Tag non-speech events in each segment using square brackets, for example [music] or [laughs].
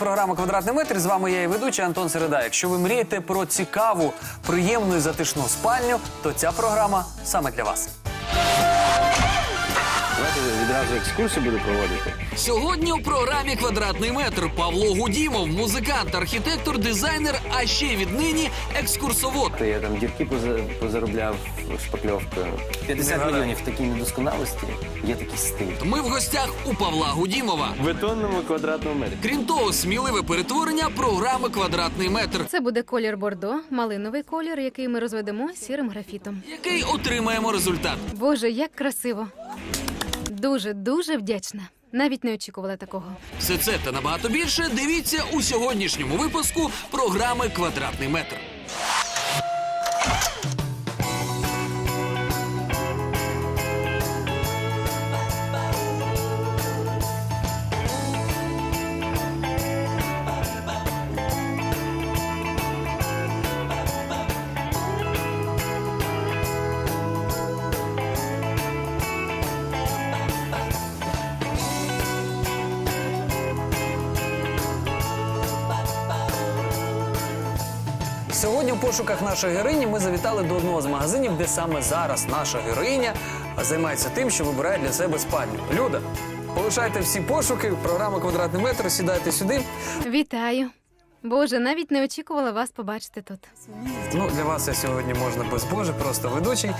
програма Квадратний метр. З вами я і ведучий Антон Середа. Якщо ви мрієте про цікаву, приємну і затишну спальню, то ця програма саме для вас. Давайте екскурсію буду проводити. Сьогодні у програмі Квадратний метр Павло Гудімов, музикант, архітектор, дизайнер, а ще віднині екскурсовод. Я там дірки поза- позаробляв шпакльовкою. 50 мільйонів в такій недосконалості є такий стиль. Ми в гостях у Павла Гудімова. В бетонному квадратному метрі. Крім того, сміливе перетворення програми Квадратний метр, Це буде колір бордо, малиновий колір, який ми розведемо сірим графітом. який отримаємо результат. Боже, як красиво! Дуже дуже вдячна. Навіть не очікувала такого. Все це та набагато більше дивіться у сьогоднішньому випуску програми Квадратний метр. Пошуках нашої героїні ми завітали до одного з магазинів, де саме зараз наша героїня займається тим, що вибирає для себе спальню. Люда, полишайте всі пошуки. Програма Квадратний метр. Сідайте сюди. Вітаю! Боже, навіть не очікувала вас побачити тут. Ну для вас я сьогодні можна без Боже, просто ведучий.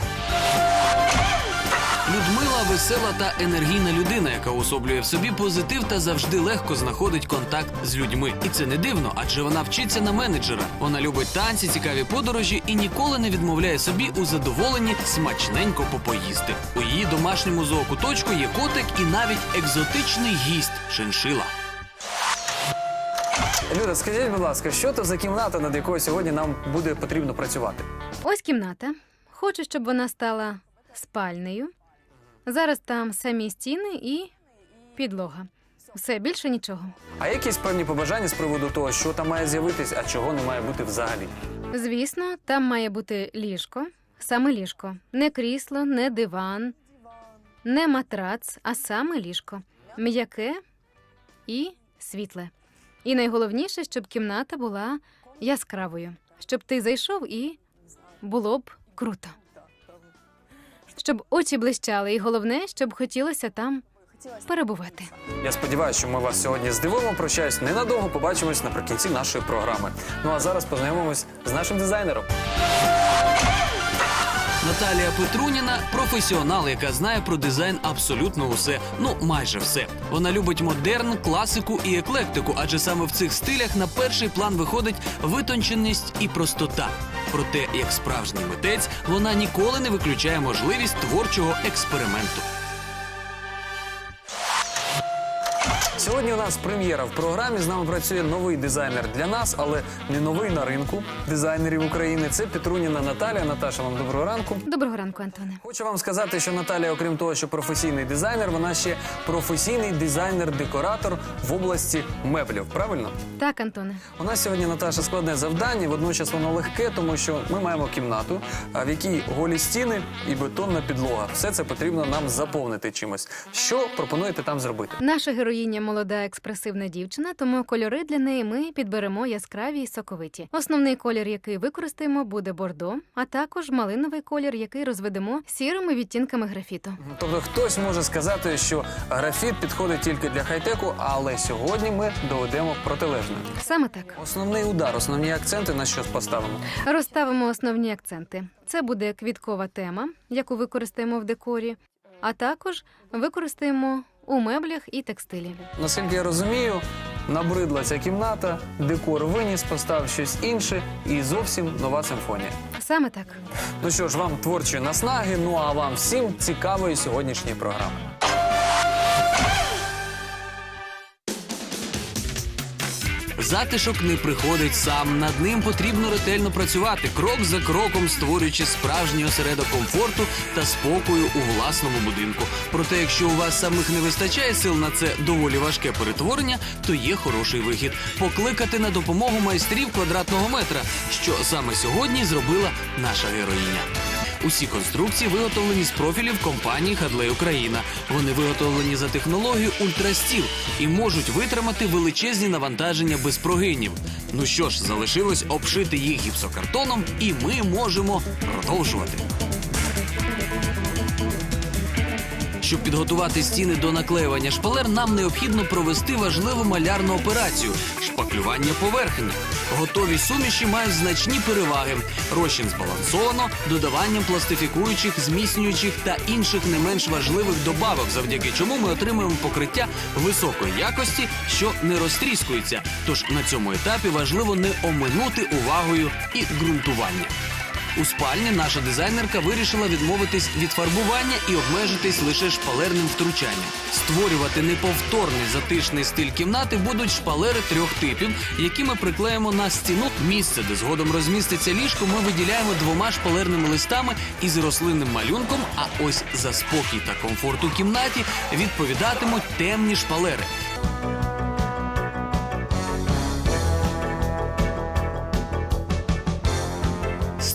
Людмила весела та енергійна людина, яка особлює в собі позитив та завжди легко знаходить контакт з людьми. І це не дивно, адже вона вчиться на менеджера. Вона любить танці, цікаві подорожі і ніколи не відмовляє собі у задоволенні смачненько попоїсти. У її домашньому зоокуточку є котик і навіть екзотичний гість шиншила. Люда, скажіть, будь ласка, що то за кімната, над якою сьогодні нам буде потрібно працювати? Ось кімната. Хочу, щоб вона стала спальнею. Зараз там самі стіни і підлога. Все більше нічого. А якісь певні побажання з приводу того, що там має з'явитись, а чого не має бути взагалі? Звісно, там має бути ліжко, саме ліжко, не крісло, не диван, не матрац, а саме ліжко, м'яке і світле. І найголовніше, щоб кімната була яскравою, щоб ти зайшов і було б круто. Щоб очі блищали, і головне, щоб хотілося там перебувати. Я сподіваюся, що ми вас сьогодні здивуємо. Прощаюсь ненадовго. Побачимось наприкінці нашої програми. Ну а зараз познайомимось з нашим дизайнером. Наталія Петруніна професіонал, яка знає про дизайн абсолютно усе. Ну майже все. Вона любить модерн, класику і еклектику, адже саме в цих стилях на перший план виходить витонченість і простота. Проте, як справжній митець, вона ніколи не виключає можливість творчого експерименту. Сьогодні у нас прем'єра в програмі. З нами працює новий дизайнер для нас, але не новий на ринку дизайнерів України. Це Петруніна Наталія. Наташа, вам доброго ранку. Доброго ранку, Антоне. Хочу вам сказати, що Наталія, окрім того, що професійний дизайнер, вона ще професійний дизайнер-декоратор в області меблів. Правильно? Так, Антоне. У нас сьогодні Наташа складне завдання. Водночас воно легке, тому що ми маємо кімнату, а в якій голі стіни і бетонна підлога. Все це потрібно нам заповнити чимось. Що пропонуєте там зробити? Наша героїня молода експресивна дівчина, тому кольори для неї ми підберемо яскраві і соковиті. Основний колір, який використаємо, буде бордо, а також малиновий колір, який розведемо сірими відтінками графіту. Тобто хтось може сказати, що графіт підходить тільки для хай-теку, але сьогодні ми доведемо протилежне. Саме так Основний удар, основні акценти на що поставимо. розставимо основні акценти. Це буде квіткова тема, яку використаємо в декорі, а також використаємо у меблях і текстилі. Наскільки я розумію, набридла ця кімната, декор виніс, постав щось інше і зовсім нова симфонія. Саме так. Ну що ж, вам творчої наснаги, ну а вам всім цікавої сьогоднішньої програми. Затишок не приходить сам. Над ним потрібно ретельно працювати, крок за кроком створюючи справжній осередок комфорту та спокою у власному будинку. Проте, якщо у вас самих не вистачає сил на це доволі важке перетворення, то є хороший вихід покликати на допомогу майстрів квадратного метра, що саме сьогодні зробила наша героїня. Усі конструкції виготовлені з профілів компанії Хадлей Україна. Вони виготовлені за технологією ультрастіл і можуть витримати величезні навантаження без прогинів. Ну що ж, залишилось обшити їх гіпсокартоном, і ми можемо продовжувати. Щоб підготувати стіни до наклеювання шпалер, нам необхідно провести важливу малярну операцію шпаклювання поверхні. Готові суміші мають значні переваги. Розчин збалансовано додаванням пластифікуючих, зміцнюючих та інших не менш важливих добавок, завдяки чому ми отримуємо покриття високої якості, що не розтріскується. Тож на цьому етапі важливо не оминути увагою і ґрунтування. У спальні наша дизайнерка вирішила відмовитись від фарбування і обмежитись лише шпалерним втручанням. Створювати неповторний затишний стиль кімнати будуть шпалери трьох типів, які ми приклеїмо на стіну. Місце, де згодом розміститься ліжко, ми виділяємо двома шпалерними листами із рослинним малюнком. А ось за спокій та комфорт у кімнаті відповідатимуть темні шпалери.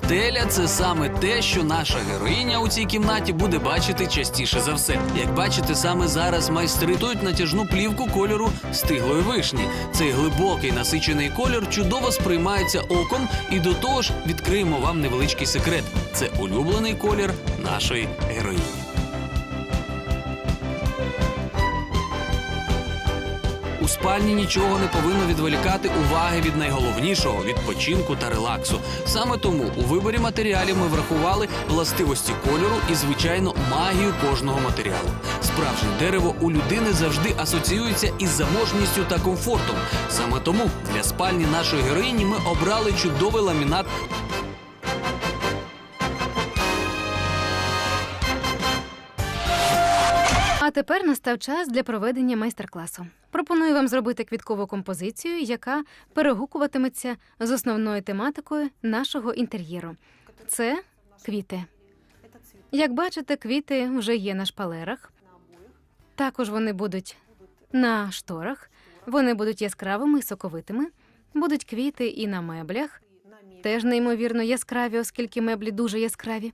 Стеля це саме те, що наша героїня у цій кімнаті буде бачити частіше за все. Як бачите, саме зараз майстри тують натяжну плівку кольору стиглої вишні. Цей глибокий насичений колір чудово сприймається оком, і до того ж відкриємо вам невеличкий секрет. Це улюблений колір нашої героїні. У спальні нічого не повинно відволікати уваги від найголовнішого відпочинку та релаксу. Саме тому у виборі матеріалів ми врахували властивості кольору і, звичайно, магію кожного матеріалу. Справжнє дерево у людини завжди асоціюється із заможністю та комфортом. Саме тому для спальні нашої героїні ми обрали чудовий ламінат А тепер настав час для проведення майстер-класу. Пропоную вам зробити квіткову композицію, яка перегукуватиметься з основною тематикою нашого інтер'єру. Це квіти. Як бачите, квіти вже є на шпалерах. Також вони будуть на шторах, вони будуть яскравими соковитими. Будуть квіти і на меблях, теж неймовірно яскраві, оскільки меблі дуже яскраві.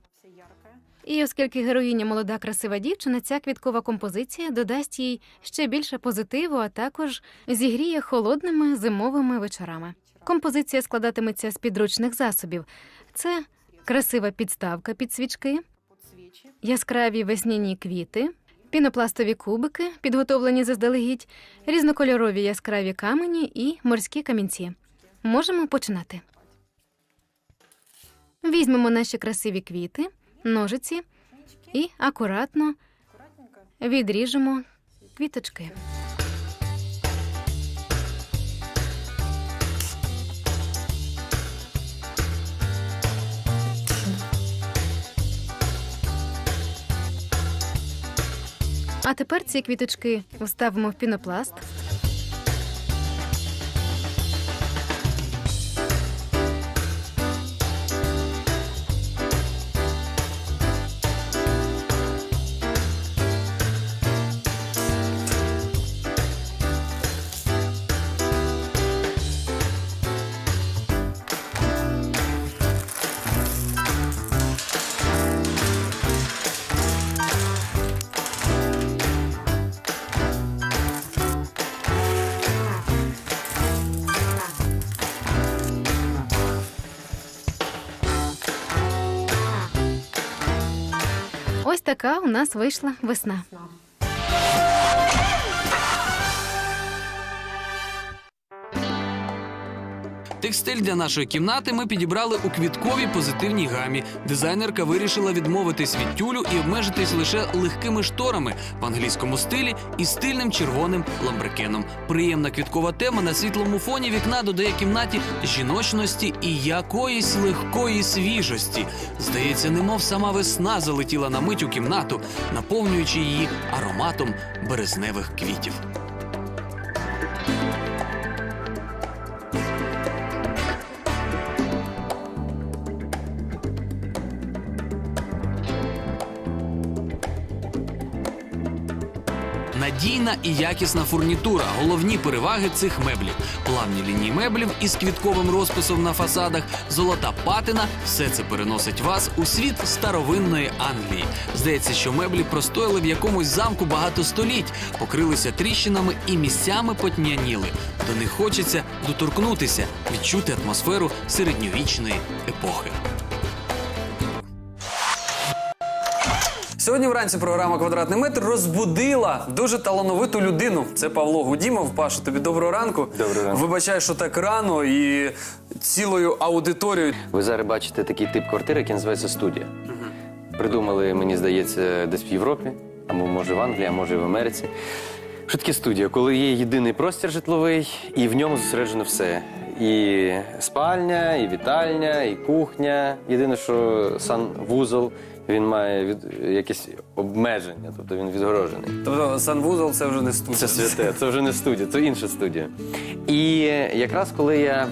І оскільки героїня молода красива дівчина, ця квіткова композиція додасть їй ще більше позитиву, а також зігріє холодними зимовими вечорами. Композиція складатиметься з підручних засобів. Це красива підставка під свічки, яскраві весняні квіти, пінопластові кубики, підготовлені заздалегідь, різнокольорові яскраві камені і морські камінці. Можемо починати. Візьмемо наші красиві квіти, ножиці і акуратно відріжемо квіточки. А тепер ці квіточки вставимо в пінопласт. Така у нас вийшла весна. Текстиль для нашої кімнати ми підібрали у квітковій позитивній гамі. Дизайнерка вирішила відмовитись від тюлю і обмежитись лише легкими шторами в англійському стилі і стильним червоним ламбрекеном. Приємна квіткова тема на світлому фоні вікна додає кімнаті жіночності і якоїсь легкої свіжості. Здається, немов сама весна залетіла на мить у кімнату, наповнюючи її ароматом березневих квітів. Надійна і якісна фурнітура головні переваги цих меблів. Плавні лінії меблів із квітковим розписом на фасадах, золота патина все це переносить вас у світ старовинної Англії. Здається, що меблі простояли в якомусь замку багато століть, покрилися тріщинами і місцями потьмяніли. До них хочеться доторкнутися, відчути атмосферу середньовічної епохи. Сьогодні вранці програма Квадратний метр розбудила дуже талановиту людину. Це Павло Гудімов. Паша, тобі доброго ранку. Доброго ранку. Вибачай, що так рано і цілою аудиторією. Ви зараз бачите такий тип квартири, який називається студія. Придумали, мені здається, десь в Європі, або може в Англії, а може і в Америці. Що таке студія? Коли є єдиний простір житловий, і в ньому зосереджено все. І спальня, і вітальня, і кухня. Єдине, що санвузол, він має від... якісь обмеження, тобто він відгорожений. Тобто санвузол це вже не студія. Це святе, це вже не студія, це інша студія. І якраз коли я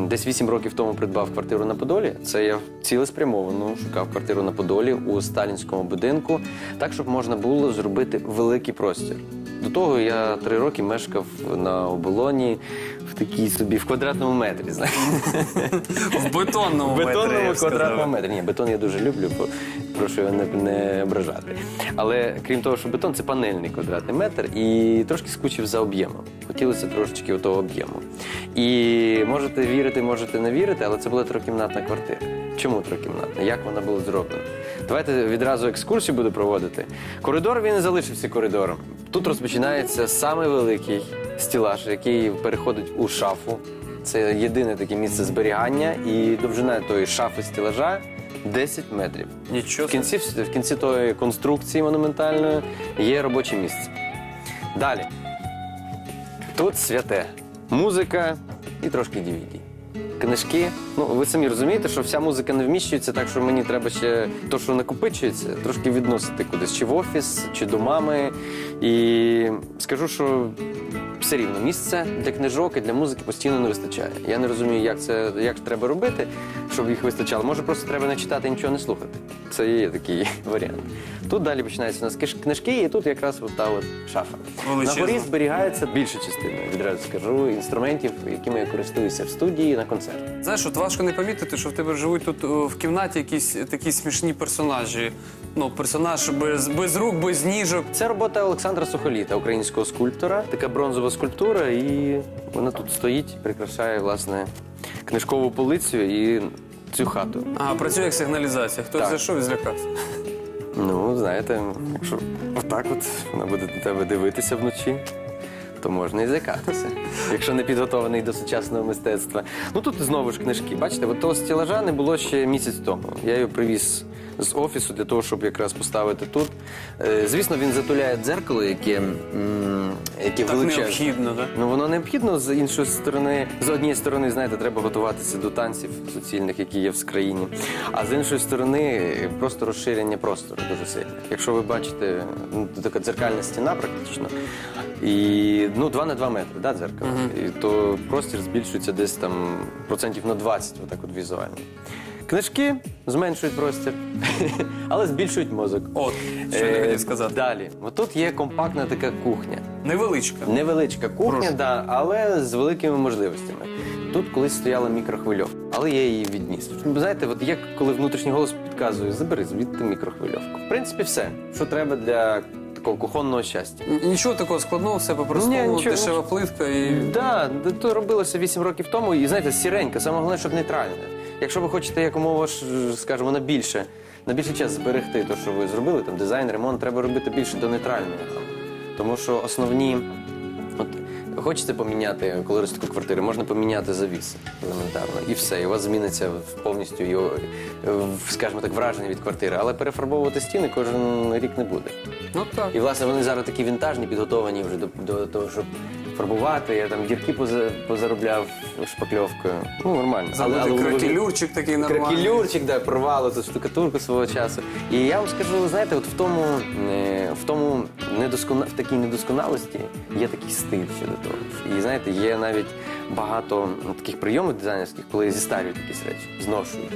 десь 8 років тому придбав квартиру на Подолі, це я цілеспрямовано шукав квартиру на Подолі у сталінському будинку, так щоб можна було зробити великий простір. До того я три роки мешкав на оболоні в такій собі в квадратному метрі. знаєте. в бетонному, В метрі, я бетонному б сказав. квадратному метрі. Ні, бетон я дуже люблю, бо прошу його не, не ображати. Але крім того, що бетон це панельний квадратний метр, і трошки скучив за об'ємом. Хотілося трошечки того об'єму. І можете вірити, можете не вірити, але це була трьохкімнатна квартира. Чому трьохкімнатна? Як вона була зроблена? Давайте відразу екскурсію буду проводити. Коридор він і залишився коридором. Тут розпочинається самий великий стілаж, який переходить у шафу. Це єдине таке місце зберігання, і довжина тої шафи стелажа 10 метрів. Нічого. В кінці, в кінці тої конструкції монументальної є робоче місце. Далі. Тут святе. Музика і трошки DVD. Книжки. Ну, ви самі розумієте, що вся музика не вміщується, так що мені треба ще то, що накопичується, трошки відносити кудись, чи в офіс, чи до мами. І скажу, що все рівно місця для книжок і для музики постійно не вистачає. Я не розумію, як це як треба робити, щоб їх вистачало. Може, просто треба не читати і нічого не слухати. Це є такий [laughs] варіант. Тут далі починаються у нас книжки, і тут якраз от та от шафа. На горі зберігається більша частина, відразу скажу, інструментів, якими я користуюся в студії на концерт. Знаєш, от важко не помітити, що в тебе живуть тут о, в кімнаті якісь такі смішні персонажі. Ну, персонаж без, без рук, без ніжок. Це робота Олександра Сухоліта, українського скульптора. Така бронзова скульптура, і вона тут стоїть, прикрашає власне книжкову полицю і цю хату. А, працює як сигналізація. Хтось Так. зайшов і злякався. Ну, знаєте, якщо отак от вона буде на тебе дивитися вночі, то можна і злякатися, якщо не підготований до сучасного мистецтва. Ну тут знову ж книжки. Бачите, от того стілажа не було ще місяць тому. Я його привіз з офісу для того, щоб якраз поставити тут. Е, Звісно, він затуляє дзеркало, яке, яке Так величезне. необхідно, так? Ну воно необхідно з іншої сторони. З однієї сторони, знаєте, треба готуватися до танців суцільних, які є в країні. А з іншої сторони, просто розширення простору дуже сильне. Якщо ви бачите, ну така дзеркальна стіна практично. І ну 2 на 2 метри, да, дзеркало. І то простір збільшується десь там процентів на 20, отак от візуально. Книжки зменшують простір, [laughs] але збільшують мозок. От, що я Е, хотів сказати. Далі, отут є компактна така кухня. Невеличка. Невеличка кухня, Прошу. да, але з великими можливостями. Тут колись стояла мікрохвильовка, але я її відніс. Ви Знаєте, от як коли внутрішній голос підказує, забери звідти мікрохвильовку. В принципі, все, що треба для такого кухонного щастя. Нічого такого складного, все Ні, по-простому, нічого. дешева плитка і. Да, да, то робилося 8 років тому, і знаєте, сіренька, саме головне, щоб нейтральне. Якщо ви хочете якомога, ж, скажімо, на більше, на більший час зберегти те, що ви зробили, там дизайн, ремонт, треба робити більше до нейтральної гами. Тому що основні. Хочете поміняти колористику квартири, можна поміняти завіс елементарно, і все, і у вас зміниться повністю його, е, скажімо так, враження від квартири. Але перефарбовувати стіни кожен рік не буде. Ну так. І власне вони зараз такі вінтажні, підготовані вже до, до того, щоб фарбувати. Я там дірки поза- позаробляв шпакльовкою. Ну, нормально. Забути воно кракелюрчик такий нормальний. Кракелюрчик, да, порвало тут штукатурку свого часу. І я вам скажу, знаєте, от в тому, е, в тому недоскона... в такій недосконалості є такий стиль щодо того. І знаєте, є навіть багато ну, таких прийомів дизайнерських, коли зістарюють якісь речі, зношують.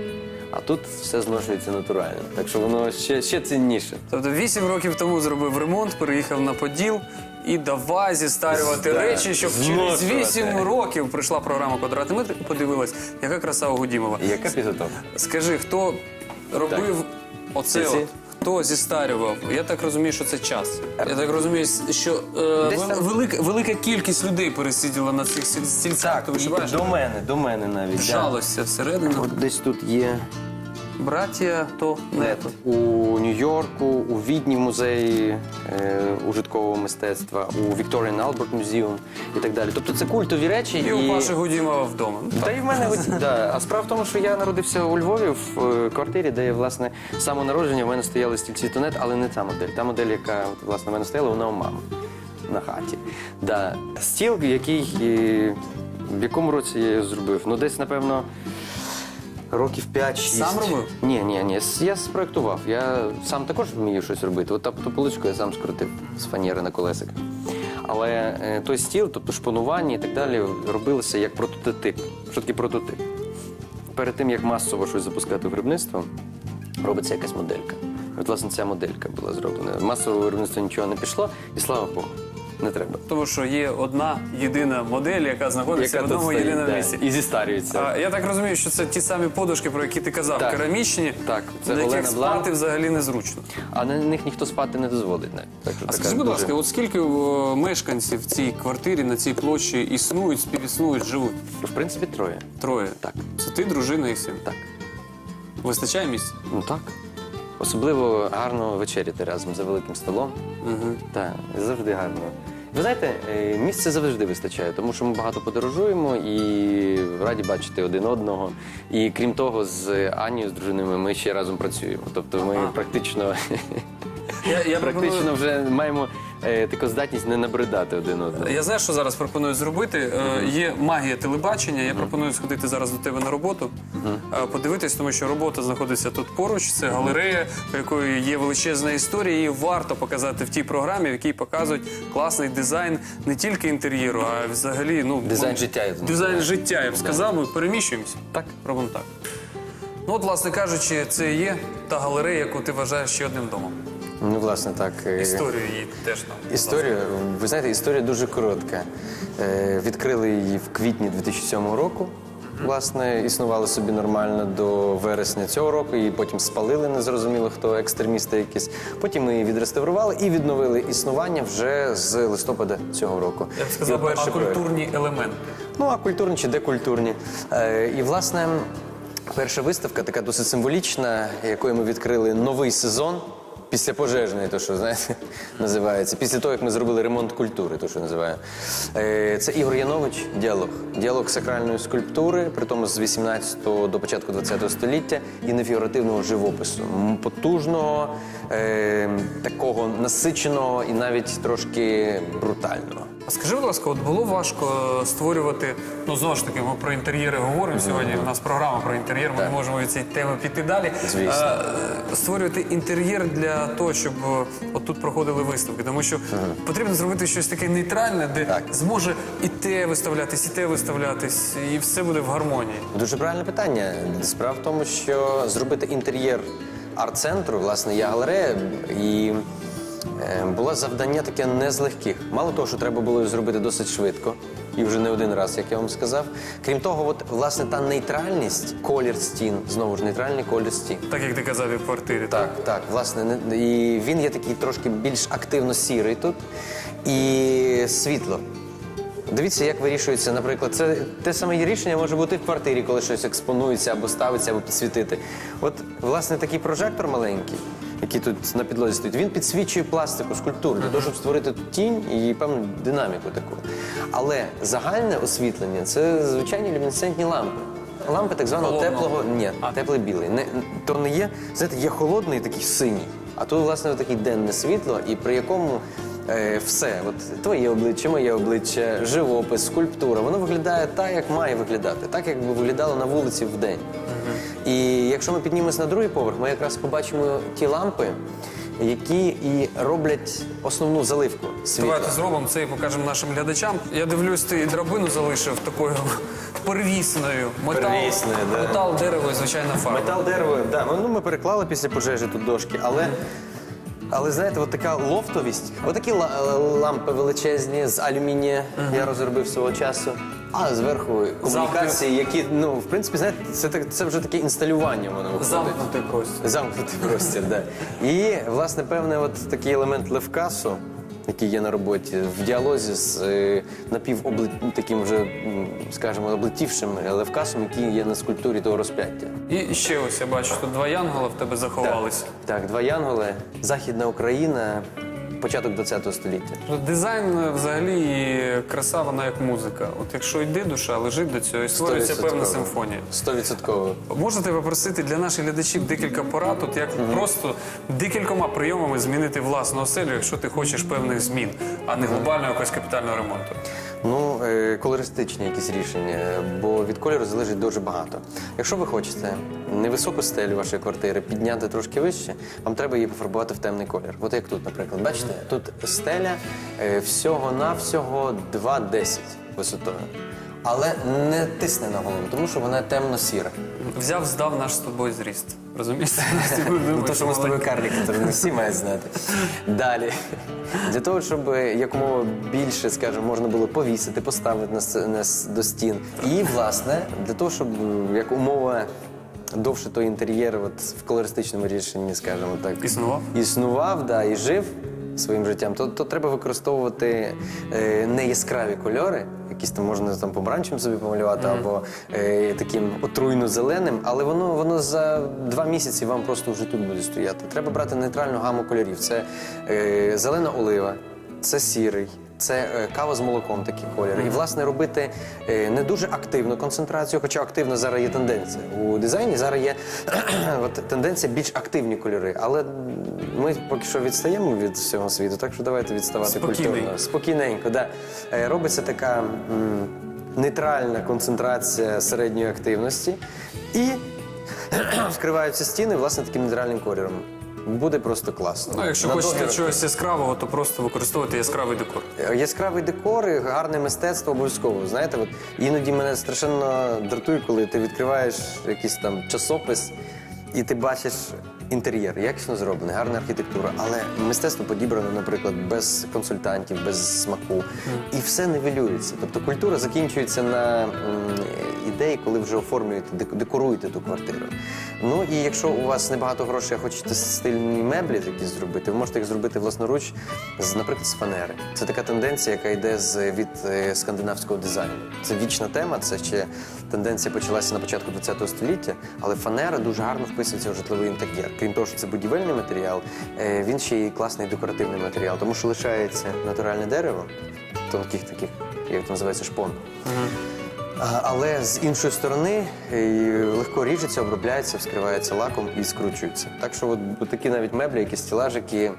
А тут все зношується натурально. Так що воно ще, ще цінніше. Тобто вісім років тому зробив ремонт, переїхав на Поділ і давай зістарювати Да, речі, щоб через зношувати. вісім років прийшла програма «Квадратний метр» і подивилась, яка краса у Гудімова. Яка підготовка? Скажи, хто робив оце от? Хто зістарював? Я так розумію, що це час. Я так розумію, що е, Десь вел- там- велика, велика кількість людей пересиділа на цих сіль- стільцях. Ти до мене, до мене навіть. Вжалося всередину. От десь тут є Браття, то не то. у Нью-Йорку, у Відні музеї е, ужиткового мистецтва, у Victorian Albert Museum і так далі. Тобто це культові речі. І у Паші Гудімова вдома. Та і в мене [laughs] да. А справа в тому, що я народився у Львові в е, квартирі, де власне з самого народження в мене стояли стільці тонет, але не та модель. Та модель, яка власне в мене стояла, вона у мами на хаті. Да. Стіл, який е, в якому році я його зробив? Ну, десь, напевно. Років 5-6. Сам робив? Ні, ні, ні. Я спроектував. Я сам також вмію щось робити. От ту поличку я сам скрутив з фанери на колесиках. Але е, той стіл, тобто шпонування і так далі, робилося як прототип. Що таке прототип? Перед тим, як масово щось запускати в виробництво, робиться якась моделька. От, власне, ця моделька була зроблена. Масове виробництво нічого не пішло, і слава Богу, не треба. Тому що є одна єдина модель, яка знаходиться в тут одному стоїть, єдиному да, місці. І зістарюється. А, я так розумію, що це ті самі подушки, про які ти казав, Так. керамічні, Так, це на яких Олена спати Бланк. взагалі незручно. А на них ніхто спати не дозволить. навіть. Так, що А така скажи, будь дуже- ласка, от скільки о, мешканців в цій квартирі, на цій площі існують, співіснують, живуть? В принципі, троє. Троє. Так. Це ти, дружина і син. Так. Вистачає місця? Ну так. Особливо гарно вечеряти разом за великим столом. Угу. Так, завжди гарно. Ви знаєте, е, місця завжди вистачає, тому що ми багато подорожуємо і раді бачити один одного. І крім того, з Анією, з дружиною, ми ще разом працюємо. Тобто ми практично, Я, я, практично пропоную, вже маємо е, таку здатність не набридати один одного. я знаю, що зараз пропоную зробити. Е, Є магія телебачення. Я пропоную сходити зараз до тебе на роботу, е, подивитись, тому що робота знаходиться тут поруч. Це галерея, у якої є величезна історія. Її варто показати в тій програмі, в якій показують класний дизайн не тільки інтер'єру, а взагалі ну Дизайн ну, життя, я думаю. Дизайн життя, я б сказав. Ми переміщуємося. Так. Робимо так. Ну, от, власне кажучи, це і є та галерея, яку ти вважаєш ще одним домом. Ну, власне, так. е, Історію її теж там. Історія, ви знаєте, історія дуже коротка. Е, відкрили її в квітні 2007 року. Власне, існували собі нормально до вересня цього року, і потім спалили, незрозуміло хто, екстремісти якісь. Потім ми її відреставрували і відновили існування вже з листопада цього року. Я б І сказав, би, перший проект. акультурні елементи. Ну, а культурні чи декультурні. Е, і, власне, перша виставка, така досить символічна, якою ми відкрили новий сезон. Після пожежної, то що знаєте, [laughs] називається. Після того, як ми зробили ремонт культури, то що називає. Е, Це Ігор Янович, діалог. Діалог сакральної скульптури, при тому з 18 до початку 20 століття, і нефігуративного живопису. Потужного, е, такого насиченого і навіть трошки брутального. А скажи, будь ласка, от було важко створювати, ну знову ж таки, ми про інтер'єри говоримо сьогодні. У нас програма про інтер'єр, ми не можемо від цієї теми піти далі. Звісно. Е, Створювати інтер'єр для того, щоб е, от тут проходили виставки. Тому що потрібно зробити щось таке нейтральне, де Так. зможе і те виставлятись, і те виставлятись, і все буде в гармонії. Дуже правильне питання. Справа в тому, що зробити інтер'єр арт-центру, власне, є галерея, і е, було завдання таке не з легких. Мало того, що треба було зробити досить швидко, і вже не один раз, як я вам сказав. Крім того, от, власне, та нейтральність, колір стін, знову ж нейтральний колір стін. Так як ти казав і в квартирі. Так, так, так власне, не- і він є такий трошки більш активно сірий тут. І світло. Дивіться, як вирішується, наприклад, це те саме рішення може бути в квартирі, коли щось експонується або ставиться, або підсвітити. От, власне, такий прожектор маленький, який тут на підлозі стоїть, він підсвічує пластику, скульптуру, для того, щоб створити тут тінь і певну динаміку таку. Але загальне освітлення це звичайні люмінесцентні лампи. Лампи так званого Холодного. теплого ні, теплий білий. Не, то не є, знаєте, є холодний такий синій, а тут, власне, таке денне світло, і при якому все, от твоє обличчя, моє обличчя, живопис, скульптура, воно виглядає так, як має виглядати, так, як би виглядало на вулиці в день. І якщо ми піднімемося на другий поверх, ми якраз побачимо ті лампи, які і роблять основну заливку світла. Давайте зробимо це і покажемо нашим глядачам. Я дивлюсь, ти драбину залишив такою первісною. Метал, Первісною, да. метал дерево і звичайна фарба. Метал дерево, да. Ну, ми переклали після пожежі тут дошки, але. Але знаєте, от така лофтовість, отакі ла- лампи величезні з алюмінія я розробив свого часу. А зверху комунікації, які, ну, в принципі, знаєте, це, так- це вже таке інсталювання воно виходить. Замкнутий простір. Замкнутий простір, так. І, власне, певне, от такий елемент левкасу, який є на роботі, в діалозі з е, таким вже, скажімо, облетівшим левкасом, який є на скульптурі того розп'яття. І ще ось я бачу, тут два янгола в тебе заховалися. Так, два янголи, Західна Україна, початок ХХ століття. Дизайн е, взагалі і краса, вона як музика. От якщо йде душа, лежить до цього і створюється певна симфонія. Стовідсотково. Можете попросити для наших глядачів декілька порад, от як просто декількома прийомами змінити власну оселю, якщо ти хочеш певних змін, а не глобального якогось капітального ремонту. Ну, е, колористичні якісь рішення, бо від кольору залежить дуже багато. Якщо ви хочете невисоку стелю вашої квартири підняти трошки вище, вам треба її пофарбувати в темний колір. От як тут, наприклад, бачите, тут стеля е, всього-навсього 2,10 висотою. Але не тисне на голову, тому що вона темно-сіра. Взяв, здав наш з тобою зріст. Розумієш? [laughs] Ну, то, що ми з тобою карліки, то не всі мають знати. Далі. Для того, щоб якомога більше, скажімо, можна було повісити, поставити на, на до стін. І, власне, для того, щоб е, як умова довше той інтер'єр от, в колористичному рішенні, скажімо так, Існував? існував да, і жив своїм життям, то, то треба використовувати е, не яскраві кольори, якісь там можна там помаранчем собі помалювати, або е, таким отруйно-зеленим, але воно, воно за два місяці вам просто вже тут буде стояти. Треба брати нейтральну гаму кольорів. Це е, зелена олива, це сірий. Це е, кава з молоком такі кольори. І, власне, робити е, не дуже активну концентрацію, хоча активно зараз є тенденція. У дизайні зараз є [clears throat] от, тенденція більш активні кольори. Але ми поки що відстаємо від всього світу, так що давайте відставати культурно. Спокійненько, да. Е, Робиться така м, нейтральна концентрація середньої активності і [clears throat] вкриваються стіни власне таким нейтральним кольором. Буде просто класно. Ну, якщо На хочете чогось яскравого, то просто використовуйте яскравий декор. Яскравий декор, і гарне мистецтво обов'язково. Знаєте, от іноді мене страшенно дратує, коли ти відкриваєш якийсь там часопис і ти бачиш інтер'єр, якісно зроблений, гарна архітектура, але мистецтво подібрано, наприклад, без консультантів, без смаку, і все нивелюється. Тобто культура закінчується на м, ідеї, коли вже оформлюєте, дек- декоруєте ту квартиру. Ну і якщо у вас небагато грошей, а хочете стильні меблі такі зробити, ви можете їх зробити власноруч, з, наприклад, з фанери. Це така тенденція, яка йде з від е, скандинавського дизайну. Це вічна тема. Це ще тенденція почалася на початку ХХ століття, але фанера дуже гарно вписується в житловий інтер'єр. Крім того, що це будівельний матеріал, е, він ще й класний декоративний матеріал, тому що лишається натуральне дерево, тонких таких, як це називається, шпон. А, Але з іншої сторони е, легко ріжеться, обробляється, вскривається лаком і скручується. Так що от, такі навіть меблі, якісь стелажики,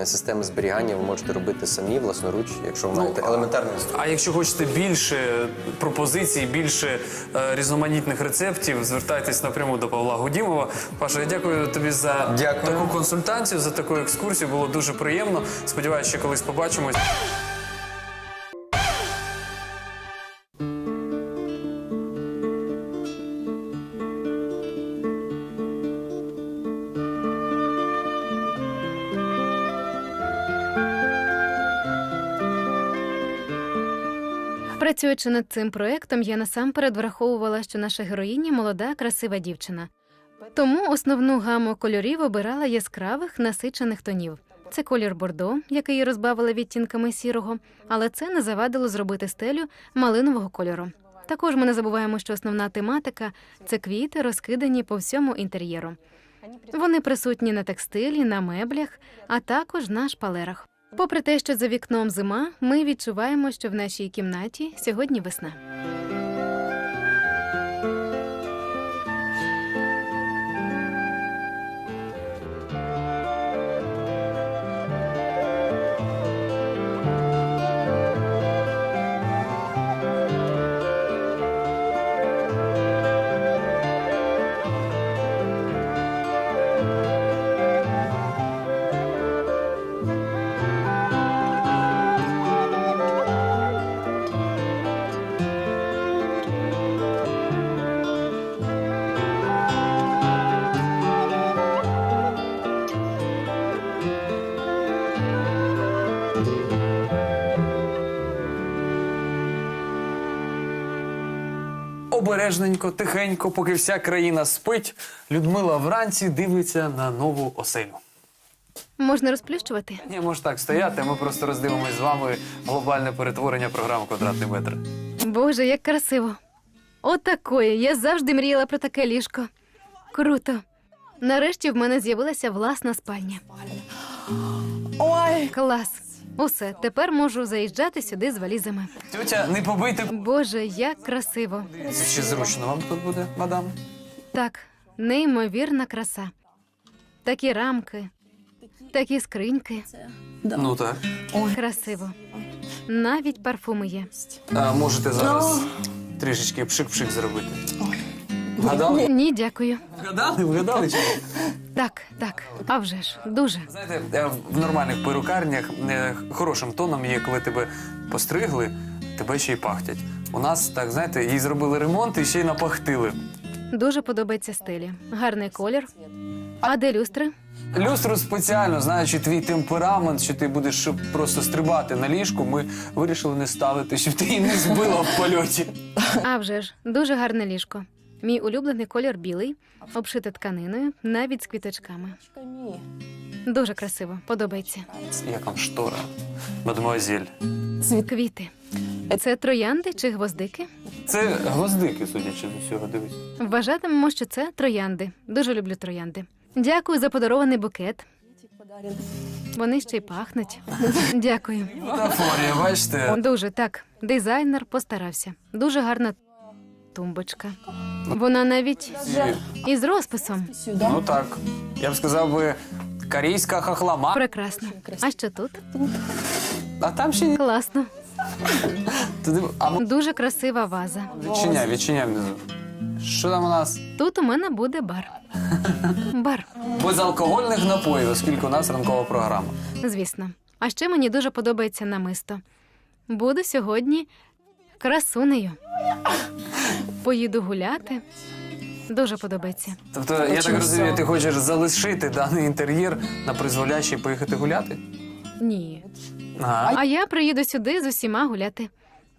е, системи зберігання ви можете робити самі власноруч, якщо ви маєте елементарний інструмент. А якщо хочете більше пропозицій, більше е, різноманітних рецептів, звертайтесь напряму до Павла Гудімова. Паша, я дякую тобі за Дякую. таку консультацію, за таку екскурсію. Було дуже приємно. Сподіваюся, що колись побачимось. Працюючи над цим проектом, я насамперед враховувала, що наша героїня молода, красива дівчина. Тому основну гаму кольорів обирала яскравих насичених тонів. Це колір бордо, який я розбавила відтінками сірого, але це не завадило зробити стелю малинового кольору. Також ми не забуваємо, що основна тематика це квіти, розкидані по всьому інтер'єру. Вони присутні на текстилі, на меблях, а також на шпалерах. Попри те, що за вікном зима, ми відчуваємо, що в нашій кімнаті сьогодні весна. Обережненько, тихенько, поки вся країна спить, Людмила вранці дивиться на нову оселю. Можна розплющувати? Ні, може так стояти, ми просто роздивимось з вами глобальне перетворення програми Квадратний метр. Боже, як красиво. Отакої. Я завжди мріяла про таке ліжко. Круто. Нарешті в мене з'явилася власна спальня. Ой, Клас. Усе, тепер можу заїжджати сюди з валізами. Тетя, не побийте. Боже, як красиво. Чи зручно вам тут буде, мадам? Так, неймовірна краса. Такі рамки, такі скриньки. Ну так. Красиво. Навіть парфуми є. А, можете зараз трішечки пшик-пшик зробити. Вгадали? Ні, дякую. Вгадали? Вгадали чи ні? Так, так. А вже ж, дуже. Знаєте, е, в нормальних перукарнях е, хорошим тоном є, коли тебе постригли, тебе ще й пахтять. У нас так, знаєте, їй зробили ремонт і ще й напахтили. Дуже подобається стилі. Гарний колір. А де люстри? Люстру спеціально, знаючи твій темперамент, що ти будеш щоб просто стрибати на ліжку, ми вирішили не ставити, щоб ти її не збила в польоті. А вже ж, дуже гарне ліжко. Мій улюблений колір білий, обшите тканиною, навіть з квіточками. Дуже красиво, подобається. Як вам штора, мадемуазель. Квіти. Це троянди чи гвоздики? Це гвоздики, судячи з усього, дивись. Вважатимемо, що це троянди. Дуже люблю троянди. Дякую за подарований букет. Вони ще й пахнуть. Дякую. Метафорія, бачите? Дуже так. Дизайнер постарався. Дуже гарна тумбочка. Вона навіть із розписом. Ну так. Я б сказав би, корейська хахлама. Прекрасно. А що тут? А там ще ні. Класно. Туди... А Дуже красива ваза. відчиняй, відчиняй внизу. Що там у нас? Тут у мене буде бар. Бар, Безалкогольних напоїв, оскільки у нас ранкова програма. звісно. А ще мені дуже подобається намисто. Буду сьогодні красунею. Поїду гуляти. Дуже подобається. Тобто, я так розумію, ти хочеш залишити даний інтер'єр на призволяще і поїхати гуляти? Ні. Ага. А я приїду сюди з усіма гуляти.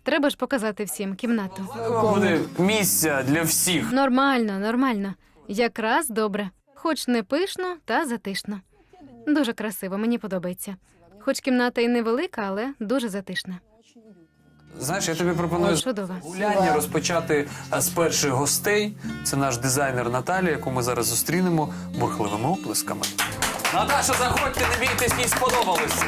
Треба ж показати всім кімнату. Буде місця для всіх. Нормально, нормально. Якраз добре. Хоч не пишно, та затишно. Дуже красиво, мені подобається. Хоч кімната і невелика, але дуже затишна. Знаєш, я тобі пропоную Чудово. гуляння розпочати а, з перших гостей. Це наш дизайнер Наталія, яку ми зараз зустрінемо бурхливими оплесками. Наташа, заходьте, не бійтесь, їй сподобалося.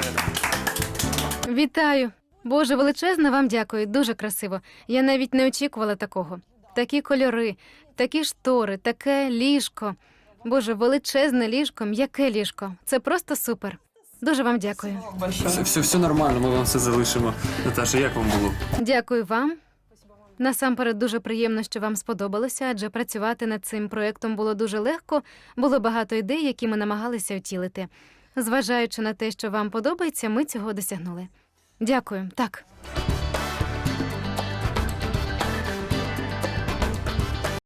Вітаю! Боже, величезне вам дякую. Дуже красиво. Я навіть не очікувала такого. Такі кольори, такі штори, таке ліжко. Боже, величезне ліжко, м'яке ліжко. Це просто супер. Дуже вам дякую. Все, все, все нормально, ми вам все залишимо. Наташа, як вам було? Дякую вам. Насамперед дуже приємно, що вам сподобалося, адже працювати над цим проєктом було дуже легко. Було багато ідей, які ми намагалися втілити. Зважаючи на те, що вам подобається, ми цього досягнули. Дякую. Так.